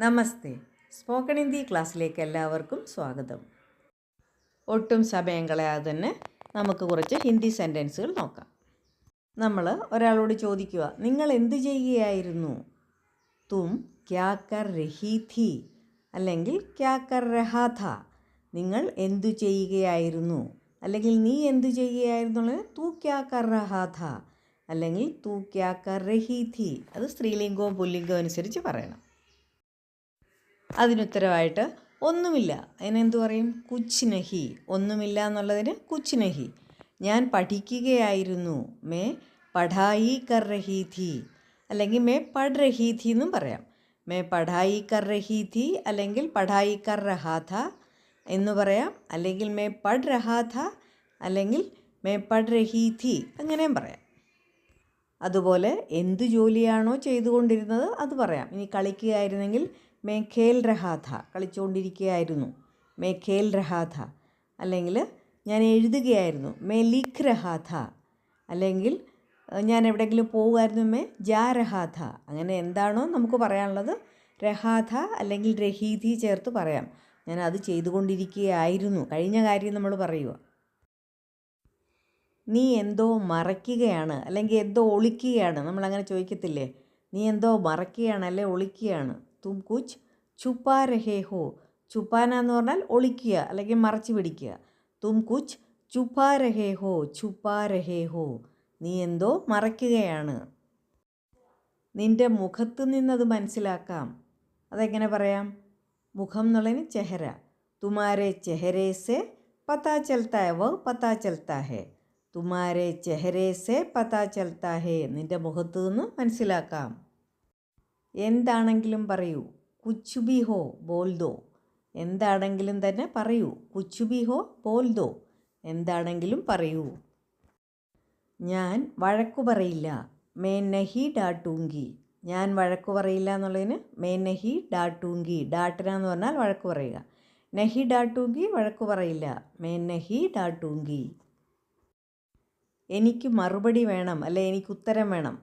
നമസ്തേ. Spoken Hindi ക്ലാസ്സിലേക്ക് എല്ലാവർക്കും സ്വാഗതം. ഒട്ടും സമയം തന്നെ നമുക്ക് കുറച്ച് ഹിന്ദി സെന്റൻസുകൾ നോക്കാം. നമ്മൾ ഒരാളോട് ചോദിക്കുക നിങ്ങൾ എന്ത് ചെയ്യുകയായിരുന്നു? തും ക്യാ കർ രഹി ഥി അല്ലെങ്കിൽ ക്യാ കർ രഹാ ഥ നിങ്ങൾ എന്തു ചെയ്യുകയായിരുന്നു? അല്ലെങ്കിൽ നീ എന്തു ചെയ്യുകയായിരുന്നു? തൂ ക്യാ കർ രഹാ ഥ അല്ലെങ്കിൽ തൂ ക്യാ കർ രഹി ഥി അത് സ്ത്രീലിംഗവും പുല്ലിംഗവും അനുസരിച്ച് പറയണം. അതിനുത്തരവായിട്ട് ഒന്നുമില്ല. അതിനെന്ത് പറയും? കുച്ചിനഹി. ഒന്നുമില്ല എന്നുള്ളതിന് കുച്ചിനഹി. ഞാൻ പഠിക്കുകയായിരുന്നു. മേ പഠായി കർ അല്ലെങ്കിൽ മേ പഠ് എന്നും പറയാം. മേ പഠായി കർ അല്ലെങ്കിൽ പഠായി കർ രഹാ ഥ എന്ന് പറയാം. അല്ലെങ്കിൽ മേ പഠ് രഹാ ഥ അല്ലെങ്കിൽ മേ പഠ് അങ്ങനെയും പറയാം. അതുപോലെ എന്ത് ജോലിയാണോ ചെയ്തുകൊണ്ടിരുന്നത് അത് പറയാം. ഇനി കളിക്കുകയായിരുന്നെങ്കിൽ മേ ഖേൽ രഹാഥ കളിച്ചുകൊണ്ടിരിക്കുകയായിരുന്നു മേ ഖേൽ രഹാഥ. അല്ലെങ്കിൽ ഞാൻ എഴുതുകയായിരുന്നു മേ ലിഖ് രഹാഥ. അല്ലെങ്കിൽ ഞാൻ എവിടെയെങ്കിലും പോകുമായിരുന്നു മേ ജാ രഹാഥ. അങ്ങനെ എന്താണോ നമുക്ക് പറയാനുള്ളത്. രഹാഥ അല്ലെങ്കിൽ രഹീതി ചേർത്ത് പറയാം. ഞാൻ അത് ചെയ്തുകൊണ്ടിരിക്കുകയായിരുന്നു കഴിഞ്ഞ കാര്യം നമ്മൾ പറയുക നീ എന്തോ മറയ്ക്കുകയാണ് അല്ലെങ്കിൽ എന്തോ ഒളിക്കുകയാണ്. നമ്മളങ്ങനെ ചോദിക്കത്തില്ലേ? നീ എന്തോ മറയ്ക്കുകയാണ് അല്ലെ ഒളിക്കുകയാണ്? തും കുച്ച് ചുപ്പാ രഹേ ഹോ ചുപ്പാന എന്ന് പറഞ്ഞാൽ ഒളിക്കുക അല്ലെങ്കിൽ മറച്ചു പിടിക്കുക. തും കുച്ച് ചുപ്പാ രഹേ ഹോ ചുപ്പാ രഹേ ഹോ നീ എന്തോ മറയ്ക്കുകയാണ്. നിന്റെ മുഖത്ത് നിന്നത് മനസ്സിലാക്കാം. അതെങ്ങനെ പറയാം? മുഖം എന്നുള്ളതിന് ചെഹര. തുമാരെ ചെഹരേ സെ പത്താ ചൽത്താ വ പത്താ ചൽത്താ ഹെ. തുമാരെ ചെഹരേ സെ പത്താ ചൽത്താ ഹെ. നിന്റെ മുഖത്ത് നിന്ന് മനസ്സിലാക്കാം. എന്താണെങ്കിലും പറയൂ. കുച്ചുബി ഹോ ബോൽ ദോ. എന്താണെങ്കിലും തന്നെ പറയൂ. കുച്ചുബി ഹോ ബോൽ ദോ. എന്താണെങ്കിലും പറയൂ. ഞാൻ വഴക്കു പറയില്ല. മേ നഹി ഡാട്ടൂങ്കി ഞാൻ വഴക്കു പറയില്ല എന്നുള്ളതിന് മേ നഹി ഡാട്ടൂങ്കി ഡാട്ടന എന്ന് പറഞ്ഞാൽ വഴക്കു പറയുക. നഹി ഡാട്ടൂങ്കി വഴക്കു പറയില്ല. മേ നഹി ഡാട്ടൂങ്കി എനിക്ക് മറുപടി വേണം. അല്ലെ എനിക്ക് ഉത്തരം വേണം.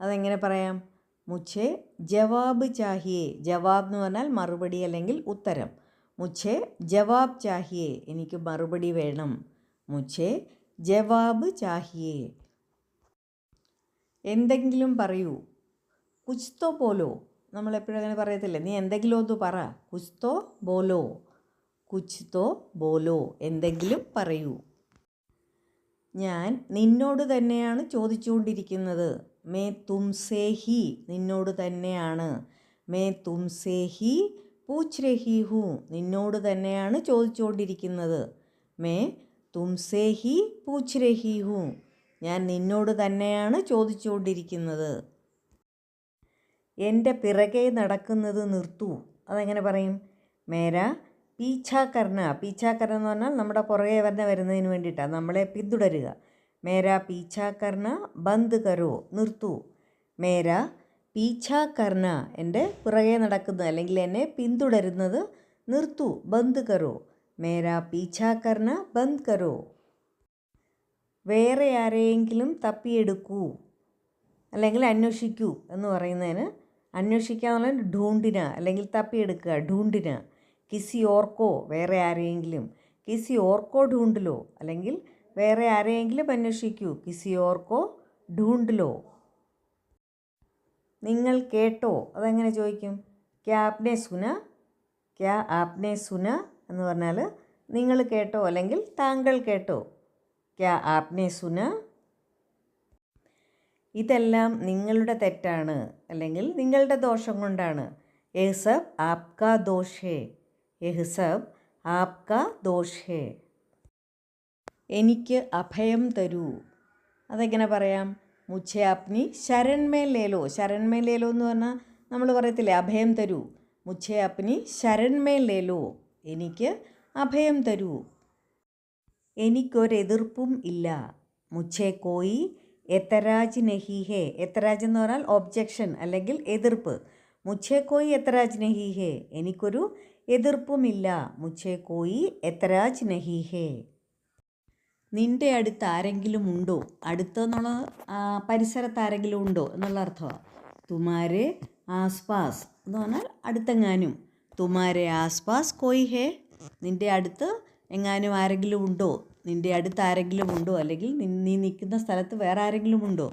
അതെങ്ങനെ പറയാം? മുഛെ ജവാബ് ചാഹിയേ. ജവാബ് എന്ന് പറഞ്ഞാൽ മറുപടി അല്ലെങ്കിൽ ഉത്തരം. മുച്ഛേ ജവാബ് ചാഹിയേ. എനിക്ക് മറുപടി വേണം. മുച്ഛേ ജവാബ് ചാഹിയേ. എന്തെങ്കിലും പറയൂ. കുസ്തോ പോലോ നമ്മൾ എപ്പോഴും അങ്ങനെ പറയത്തില്ലേ? നീ എന്തെങ്കിലും ഒന്ന് പറ. കുസ്തോ ബോലോ. കുച്തോ ബോലോ. എന്തെങ്കിലും പറയൂ. ഞാൻ നിന്നോട് തന്നെയാണ് ചോദിച്ചുകൊണ്ടിരിക്കുന്നത്. മേ തുംസേ ഹി നിന്നോട് തന്നെയാണ്. മേ തുംസേ ഹി പൂച്ച് രഹി ഹൂ നിന്നോട് തന്നെയാണ് ചോദിച്ചുകൊണ്ടിരിക്കുന്നത്. മേ തുംസേ ഹി പൂച്ച് രഹി ഹൂ ഞാൻ നിന്നോട് തന്നെയാണ് ചോദിച്ചുകൊണ്ടിരിക്കുന്നത്. എന്റെ പിറകെ നടക്കുന്നത് നിർത്തൂ. അതെങ്ങനെ പറയും? മേര പീച്ചാ കർണ പീച്ചാ കർണ എന്ന് പറഞ്ഞാൽ നമ്മുടെ പുറകെ വരുന്ന വരുന്നതിന് വേണ്ടിയിട്ടാണ്. നമ്മളെ പിന്തുടരുക. മേര പീച്ചാ കർണ ബന്ദ് കരോ നിർത്തൂ. മേരാ പീച്ചാ കർണ എന്റെ പുറകെ നടക്കുന്നത് അല്ലെങ്കിൽ എന്നെ പിന്തുടരുന്നത് നിർത്തൂ ബന്ദ് കരോ. മേരാ പീച്ചാ കർണ ബന്ദ് കരോ. വേറെ ആരെയെങ്കിലും തപ്പിയെടുക്കൂ അല്ലെങ്കിൽ അന്വേഷിക്കൂ എന്ന് പറയുന്നതിന് അന്വേഷിക്കുക എന്നുള്ള ഢൂണ്ടിന അല്ലെങ്കിൽ തപ്പിയെടുക്കുക ഢൂണ്ടിന. കിസി ഓർക്കോ വേറെ ആരെയെങ്കിലും. കിസി ഓർക്കോ ഢൂണ്ടിലോ അല്ലെങ്കിൽ വേറെ ആരെയെങ്കിലും അന്വേഷിക്കൂ? കിസിയോർക്കോ? ഡൂണ്ടിലോ? നിങ്ങൾ കേട്ടോ. അതെങ്ങനെ ചോദിക്കും? ക്യാ ആപ്നെ സുന? ക്യാ ആപ്നെ സുന എന്ന് പറഞ്ഞാൽ നിങ്ങൾ കേട്ടോ അല്ലെങ്കിൽ താങ്കൾ കേട്ടോ. ക്യാ ആപ്നെ സുന? ഇതെല്ലാം നിങ്ങളുടെ തെറ്റാണ് അല്ലെങ്കിൽ നിങ്ങളുടെ ദോഷം കൊണ്ടാണ്. എഹ്സബ് ആപ്ക ആപ്കാ എഹ്സബ് ആപ്ക ദോഷേ ദോഷ്. എനിക്ക് അഭയം തരൂ. അതെങ്ങനെ പറയാം? മുഛെ അപ്നി ശരൺമേ ലേലോ. ശരൺമേ ലേലോ എന്ന് പറഞ്ഞാൽ നമ്മൾ പറയത്തില്ലേ അഭയം തരൂ. മുഛെ അപ്നി ശരൺമേ ലേലോ. എനിക്ക് അഭയം തരൂ. എനിക്കൊരെതിർപ്പും ഇല്ല. മുച്ഛേ കോയി എത്തരാജ് നെഹിഹേ എത്തരാജ് എന്ന് പറഞ്ഞാൽ ഒബ്ജെക്ഷൻ അല്ലെങ്കിൽ എതിർപ്പ്. മുച്ഛേ കോയി എത്തരാജ് നെഹിഹേ എനിക്കൊരു എതിർപ്പുമില്ല മുച്ഛേ കോയി എത്തരാജ് നഹി ഹേ. നിന്റെ അടുത്ത് ആരെങ്കിലും ഉണ്ടോ? അടുത്തെന്നുള്ള പരിസരത്ത് ആരെങ്കിലും ഉണ്ടോ? എന്നുള്ള അർത്ഥമാണ് തുമാരെ ആസ്പാസ് എന്ന് പറഞ്ഞാൽ അടുത്തെങ്ങാനും. തുമാരെ ആസ്പാസ് കോയി ഹേ നിന്റെ അടുത്ത് എങ്ങാനും ആരെങ്കിലും ഉണ്ടോ? നിന്റെ അടുത്ത് ആരെങ്കിലും ഉണ്ടോ? അല്ലെങ്കിൽ നീ നിൽക്കുന്ന സ്ഥലത്ത് വേറെ ആരെങ്കിലും ഉണ്ടോ?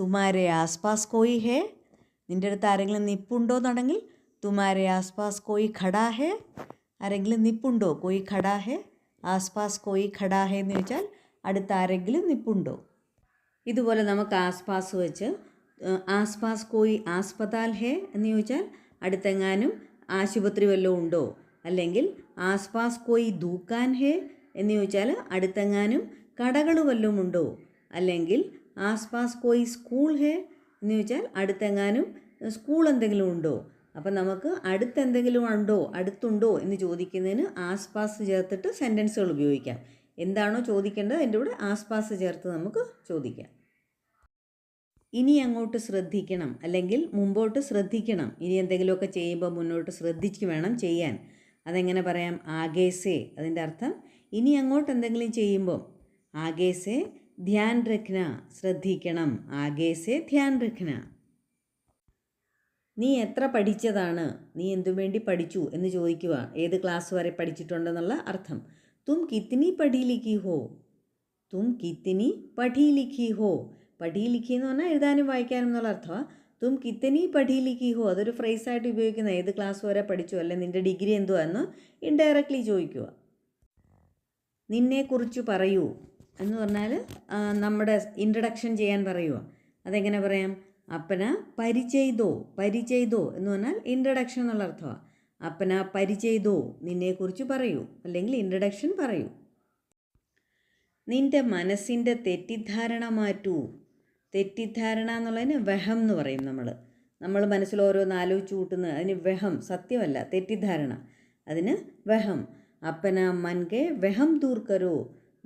തുമാരെ ആസ്പാസ് കോയി ഹേ നിന്റെ അടുത്ത് ആരെങ്കിലും നിപ്പുണ്ടോ എന്നുണ്ടെങ്കിൽ തുമാരെ ആസ്പാസ് കോയി ഖടാ ഹേ ആരെങ്കിലും നിപ്പുണ്ടോ? കോയി ഖടാ ഹേ ആസ്പാസ് കോയി ഖടാ ഹേ എന്ന് ചോദിച്ചാൽ അടുത്ത് ആരെങ്കിലും നിപ്പുണ്ടോ? ഇതുപോലെ നമുക്ക് ആസ്പാസ് വെച്ച് ആസ്പാസ് കോയി ആസ്പതാൽ ഹേ എന്ന് ചോദിച്ചാൽ അടുത്തെങ്ങാനും ആശുപത്രി വല്ലതും ഉണ്ടോ? അല്ലെങ്കിൽ ആസ്പാസ് കോയി ദൂക്കാൻ ഹേ എന്ന് ചോദിച്ചാൽ അടുത്തെങ്ങാനും കടകൾ വല്ലതും ഉണ്ടോ? അല്ലെങ്കിൽ ആസ്പാസ് കോയി സ്കൂൾ ഹേ എന്ന് ചോദിച്ചാൽ അടുത്തെങ്ങാനും സ്കൂൾ എന്തെങ്കിലും ഉണ്ടോ? അപ്പം നമുക്ക് അടുത്തെന്തെങ്കിലും ഉണ്ടോ? അടുത്തുണ്ടോ എന്ന് ചോദിക്കുന്നതിന് ആസ്പാസ് ചേർത്തിട്ട് സെന്റൻസുകൾ ഉപയോഗിക്കാം. എന്താണോ ചോദിക്കേണ്ടത് അതിന്റെ കൂടെ ആസ്പാസ് ചേർത്ത് നമുക്ക് ചോദിക്കാം. ഇനി അങ്ങോട്ട് ശ്രദ്ധിക്കണം അല്ലെങ്കിൽ മുമ്പോട്ട് ശ്രദ്ധിക്കണം. ഇനി എന്തെങ്കിലുമൊക്കെ ചെയ്യുമ്പോൾ മുന്നോട്ട് ശ്രദ്ധിച്ച് വേണം ചെയ്യാൻ. അതെങ്ങനെ പറയാം? ആഗേസേ അതിന്റെ അർത്ഥം. ഇനി അങ്ങോട്ട് എന്തെങ്കിലും ചെയ്യുമ്പോൾ ആഗേസേ ധ്യാൻ രഖ്ന ശ്രദ്ധിക്കണം. ആഗേസേ ധ്യാൻ രഖ്ന നീ എത്ര പഠിച്ചതാണ്? നീ എന്തു വേണ്ടി പഠിച്ചു എന്ന് ചോദിക്കുക. ഏത് ക്ലാസ് വരെ പഠിച്ചിട്ടുണ്ടെന്നുള്ള അർത്ഥം. തും कितनी पढ़ी लिखी हो? തും കിത്തിനി പഠി ലിഖി ഹോ പഠി ലിഖി എന്ന് പറഞ്ഞാൽ എഴുതാനും വായിക്കാനും എന്നുള്ള അർത്ഥമാണ് തും കിത്തനി പഠി ലിഖി ഹോ അതൊരു ഫ്രേസായിട്ട് ഉപയോഗിക്കുന്ന ഏത് ക്ലാസ് വരെ പഠിച്ചു? അല്ലെ നിന്റെ ഡിഗ്രി എന്തുവാന്ന് ഇൻഡയറക്ട്ലി ചോദിക്കുക. നിന്നെക്കുറിച്ച് പറയൂ എന്ന് പറഞ്ഞാൽ നമ്മുടെ ഇൻട്രഡക്ഷൻ ചെയ്യാൻ പറയുക. അതെങ്ങനെ പറയാം? അപ്പന പരിചയ്തോ പരിചയ്തോ എന്ന് പറഞ്ഞാൽ ഇൻട്രഡക്ഷൻ എന്നുള്ള അർത്ഥമാണ് അപ്പന പരിചയതോ നിന്നെക്കുറിച്ച് പറയൂ. അല്ലെങ്കിൽ ഇൻട്രഡക്ഷൻ പറയൂ. നിന്റെ മനസ്സിന്റെ തെറ്റിദ്ധാരണ മാറ്റൂ. തെറ്റിദ്ധാരണ എന്നുള്ളതിന് വെഹം എന്ന് പറയും നമ്മൾ നമ്മൾ മനസ്സിൽ ഓരോന്ന് ആലോചിച്ച് കൂട്ടുന്നത് അതിന് വെഹം സത്യമല്ല തെറ്റിദ്ധാരണ. അതിന് വെഹം. അപ്പന മൻകെ വെഹം ദൂർ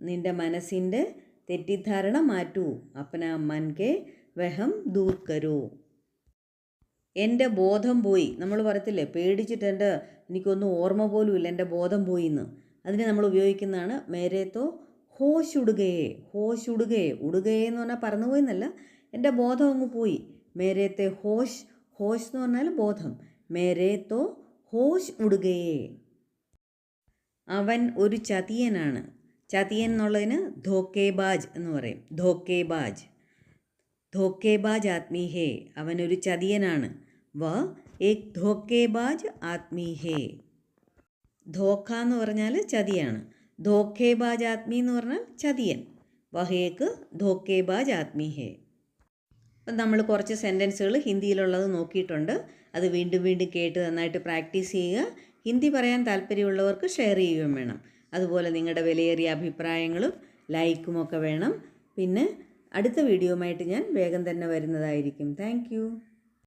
നിന്റെ മനസ്സിന്റെ തെറ്റിദ്ധാരണ മാറ്റൂ. അപ്പന മൻകെ വെഹം ദൂർക്കരോ കരോ. എന്റെ ബോധം പോയി. നമ്മൾ പറയത്തില്ലേ പേടിച്ചിട്ട് എന്റെ എനിക്കൊന്നും ഓർമ്മ പോലും ഇല്ല എന്റെ ബോധം പോയി എന്ന് അതിന് നമ്മൾ ഉപയോഗിക്കുന്നതാണ് മേരേത്തോ ഹോഷ് ഉടുകയെ ഉടുകയെ എന്ന് പറഞ്ഞാൽ പറന്നുപോയി എന്നല്ല എന്റെ ബോധം അങ്ങ് പോയി. മേരേത്തെ ഹോഷ് ഹോഷ് എന്ന് പറഞ്ഞാൽ ബോധം. മേരേത്തോ ഹോഷ് ഉടുകയെ. അവൻ ഒരു ചതിയനാണ്. ചതിയൻ എന്നുള്ളതിന് ധോക്കേബാജ് എന്ന് പറയും. ധോക്കേബാജ്. ധോക്കേബാജ് ആത്മീഹേ. അവനൊരു ചതിയനാണ്. വ ഏക് ധോക്കേബാജ് ആത്മീ ഹേ. ധോക്ക എന്ന് പറഞ്ഞാൽ ചതിയാണ്. ധോക്കേബാജ് ആത്മീ എന്ന് പറഞ്ഞാൽ ചതിയൻ. വഹേക്ക് ധോക്കേബാജ് ആത്മീ ഹേ. അപ്പം നമ്മൾ കുറച്ച് സെന്റൻസുകൾ ഹിന്ദിയിലുള്ളത് നോക്കിയിട്ടുണ്ട്. അത് വീണ്ടും വീണ്ടും കേട്ട് നന്നായിട്ട് പ്രാക്ടീസ് ചെയ്യുക. ഹിന്ദി പറയാൻ താല്പര്യമുള്ളവർക്ക് ഷെയർ ചെയ്യുകയും വേണം. അതുപോലെ നിങ്ങളുടെ വിലയേറിയ അഭിപ്രായങ്ങളും ലൈക്കും ഒക്കെ വേണം. പിന്നെ അടുത്ത വീഡിയോയുമായിട്ട് ഞാൻ വേഗം തന്നെ വരുന്നതായിരിക്കും. താങ്ക്